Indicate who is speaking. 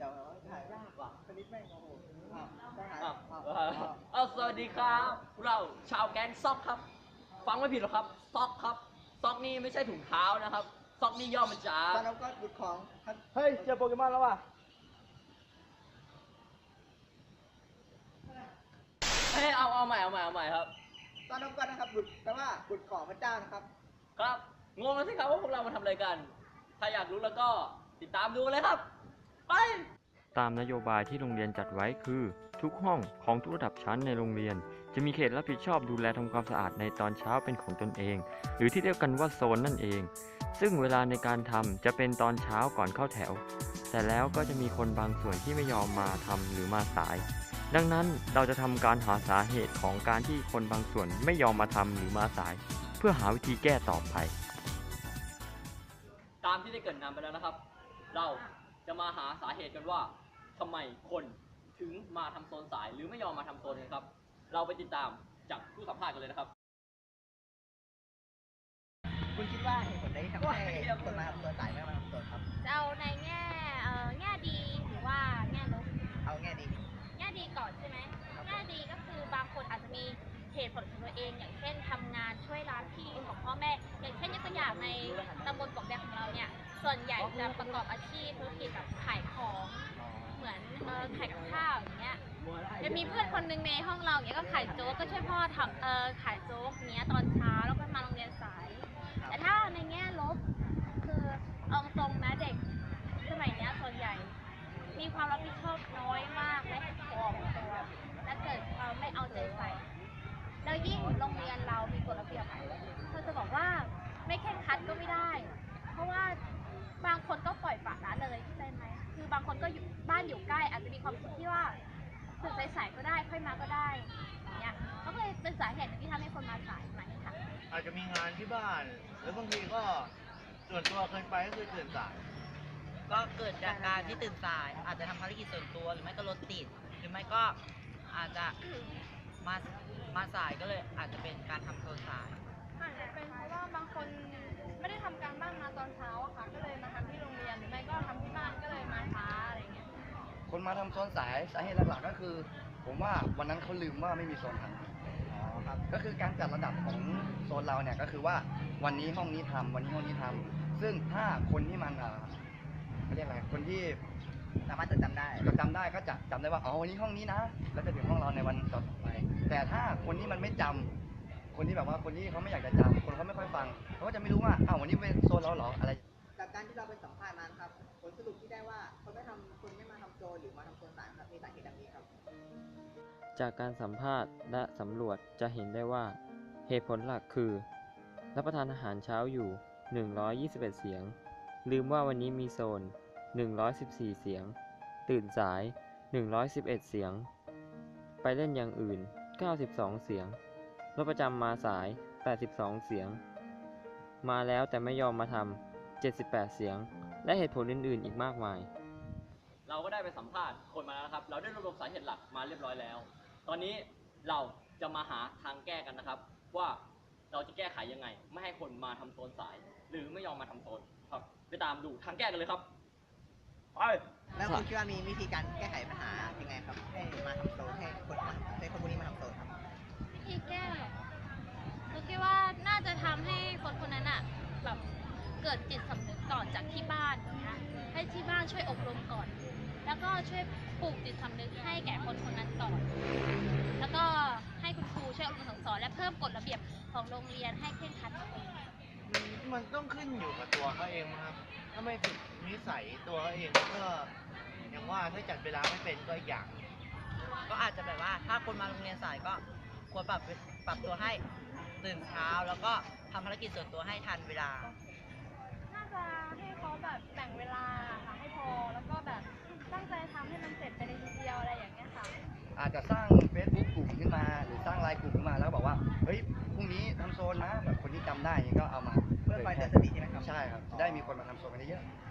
Speaker 1: แต่ว่าถ่ายยากว่ะคณิตแม่งโอ้โหอ้าวต้องหา
Speaker 2: อ้าว
Speaker 1: อ้าว
Speaker 2: เออ
Speaker 1: อ้าว
Speaker 2: เอาสวัสดีครับพวกเราชาวแก๊งซอกครับ ฟังไม่ผิดหรอกครับซอกครับซอกนี่ไม่ใช่ถุงเท้านะครับซอกนี่ย่อมาจาก
Speaker 1: ตอนนั้นก็บุดของครับ
Speaker 3: เฮ้ย เจอโปเกมอนแล้วว่ะ
Speaker 2: เฮ้ยเอาเอาใหม่เอาใหม่เอาใหม่ครับ
Speaker 1: ตอนนั้นก็นะครับบุดแปลว่าบุดของพระเจ้านะครับ
Speaker 2: ครับงงแล้วสิครับว่าพวกเรามาทำอะไรกัน ถ้าอยากรู้แล้วก็ติดตามดูเลยครับ ไป
Speaker 4: ตามนโยบายที่โรงเรียนจัดไว้คือ ทุกห้องของทุกระดับชั้นในโรงเรียน จะมีเขตรับผิดชอบดูแลทำความสะอาดในตอนเช้าเป็นของตนเอง หรือที่เรียกกันว่าโซนนั่นเอง ซึ่งเวลาในการทำจะเป็นตอนเช้าก่อนเข้าแถว แต่แล้วก็จะมีคนบางส่วนที่ไม่ยอมมาทำหรือมาสาย ดังนั้นเราจะทำการหาสาเหตุของการที่คนบางส่วนไม่ยอมมาทำหรือมาสาย เพื่อหาวิธีแก้ต่อไป
Speaker 2: ตามที่ได้เกริดนำไปแล้วนะครับ เรา จะมาหาสาเหตุกันว่าทำไมคนถึงมาทำโซนสายหรือไม่ยอมมาทำโซนกันครับ เราไปติดตามจากผู้สัมภาษณ์กันเลยนะครับ
Speaker 1: คุณคิดว่าเหตุผลใดที่ทำให้คนมาทำตัวสายไม่มาทำตัวครับ
Speaker 5: จะเอาในแง่เอ่อแง่ดีหรือว่าแง่ลบ
Speaker 1: เอาแง่ดี
Speaker 5: แง่ดีก่อนใช่ไหมแง่ดีก็คือบางคนอาจจะมีเหตุผลของตัวเอง อย่างเช่นทำงานช่วยร้านที่ของพ่อแม่ อย่างเช่นยกตัวอย่างในตำบลปลวกแดงของเราเนี่ย ส่วนใหญ่จะประกอบอาชีพธุรกิจแบบขายของเหมือนเออขายกับข้าวอย่างเงี้ยจะมีเพื่อนคนหนึ่งในห้องเราอย่างเงี้ยก็ขายโจ๊กก็ช่วยพ่อทำเออขายโจ๊กเนี้ยตอนเช้าแล้วก็มาโรงเรียนสาย แต่ถ้าในแง่ลบคือเอาตรงนะเด็ก สมัยเนี้ยส่วนใหญ่ มีความรับผิดชอบน้อยมากและออกตัวและเกิดความไม่เอาใจใส่ แล้วยิ่งโรงเรียนเรามีกฎระเบียบเธอจะบอกว่าไม่แข่งขันก็ไม่ได้ เพราะว่า บางคนก็ปล่อยปละละเลยเข้าใจไหมคือบางคนก็อยู่บ้านอยู่ใกล้ อาจจะมีความคิดที่ว่าตื่นสายๆก็ได้ค่อยมาก็ได้อย่างเงี้ยก็เลยเป็นสาเหตุหนึ่งที่ทำให้คนมาสายไหมค่ะ
Speaker 3: อาจจะมีงานที่บ้าน หรือบางทีก็ส่วนตัวเกินไปก็คือตื่นสาย
Speaker 6: ก็เกิดจากการที่ตื่นสาย อาจจะทำภารกิจส่วนตัวหรือไม่ก็รถติด หรือไม่ก็อาจจะมามาสายก็เลยอาจจะเป็นการทำโซนสาย
Speaker 5: อาจจะ เป็นเพราะว่าบางคนไม่ได้ทำการบ้านมาตอนเช้าอะค่ะ ก็เลยมาทำที่โรงเรียนหรือไม่ก็ทำที่บ้านก็เลยมาช้าอะไรเงี้ย
Speaker 7: คนมาทำโซนสายสาเหตุหลักๆก็คือ ผมว่าวันนั้นเขาลืมว่าไม่มีโซนทางอ๋อครับ ก็คือการจัดระดับของโซนเราเนี่ยก็คือว่าวันนี้ห้องนี้ทำวันนี้ห้องนี้ทำซึ่งถ้าคนที่มันเอ่อเขาเรียกอะไรคนที่
Speaker 1: สามารถจดจำได้
Speaker 7: จดจำได้ก็จะจำได้ว่าอ๋อวันนี้ห้องนี้นะ แล้วจะถึงห้องเราในวันต่อไป แต่ถ้าคนที่มันไม่จำ คนที่แบบว่าคนที่เขาไม่อยากจะจำคนเขาไม่ค่อยฟังเขาก็จะไม่รู้ว่าอ้าววันนี้เป็นโซนเราเหรออะไร
Speaker 1: จากการที่เราไปสัมภาษณ์มานะครับผลสรุปที่ได้ว่าคนไม่ทำคนไม่มาทำโจรหรือมาทำโซนสายครับมีสาเหตุแบบนี้ครับ
Speaker 4: จากการสัมภาษณ์และสำรวจจะเห็นได้ว่าเหตุผลหลักคือ รับประทานอาหารเช้าอยู่ 121 เสียง ลืมว่าวันนี้มีโซน 114 เสียง ตื่นสาย 111 เสียง ไปเล่นอย่างอื่น 92 เสียง รถประจำมาสาย 82 เสียง มาแล้วแต่ไม่ยอมมาทำ 78 เสียง และเหตุผลอื่น ๆ อีกมากมาย
Speaker 2: เราก็ได้ไปสัมภาษณ์คนมาแล้วนะครับ เราได้รวบรวมสาเหตุหลักมาเรียบร้อยแล้ว ตอนนี้เราจะมาหาทางแก้กันนะครับ ว่าเราจะแก้ไขยังไง ไม่ให้คนมาทำโซนสาย หรือไม่ยอมมาทำโซนครับ ไปตามดูทางแก้กันเลยครับไป
Speaker 1: แล้วคุณคิดว่ามีวิธีการแก้ไขปัญหายังไงครับให้มาทำโซนให้คนมาให้คนพวกนี้มา
Speaker 5: ช่วยอบรมก่อน แล้วก็ช่วยปลูกจิตสำนึกให้แก่คนคนนั้นก่อน แล้วก็ให้คุณครูช่วยอบรมสั่งสอน และเพิ่มกฎระเบียบของโรงเรียนให้เคร่งครัดขึ้น
Speaker 3: มันต้องขึ้นอยู่กับตัวเขาเองนะครับ ถ้าไม่ฝึกนิสัยตัวเขาเองก็อย่างว่าถ้าจัดเวลาไม่เป็นก็อีกอย่าง
Speaker 6: ก็อาจจะแบบว่าถ้าคนมาโรงเรียนสายก็ควรปรับปรับตัวให้ตื่นเช้า แล้วก็ทำภารกิจส่วนตัวให้ทันเวลา
Speaker 5: น่าจะให้เขาแบบแบ่งเวลาค่ะให้พอ แล้วก็แบบตั้ งใจทำให้มันเสร็จไปในทีเดียวอะไรอย่างเงี้ยค่ะ
Speaker 7: อาจจะสร้าง Facebook กลุ่มขึ้นมา หรือสร้างไลน์กลุ่มขึ้นมาแล้วก็บอกว่าเฮ้ยพรุ่งนี้ทำโซนนะแบบคนที่จำได้อย่างนี้ก็เอามา
Speaker 1: เพื่อคอยเตือนสติใช่ไหมครับ
Speaker 7: ใช่ครับ ได้มีคนมาทำโซนกันเยอะๆ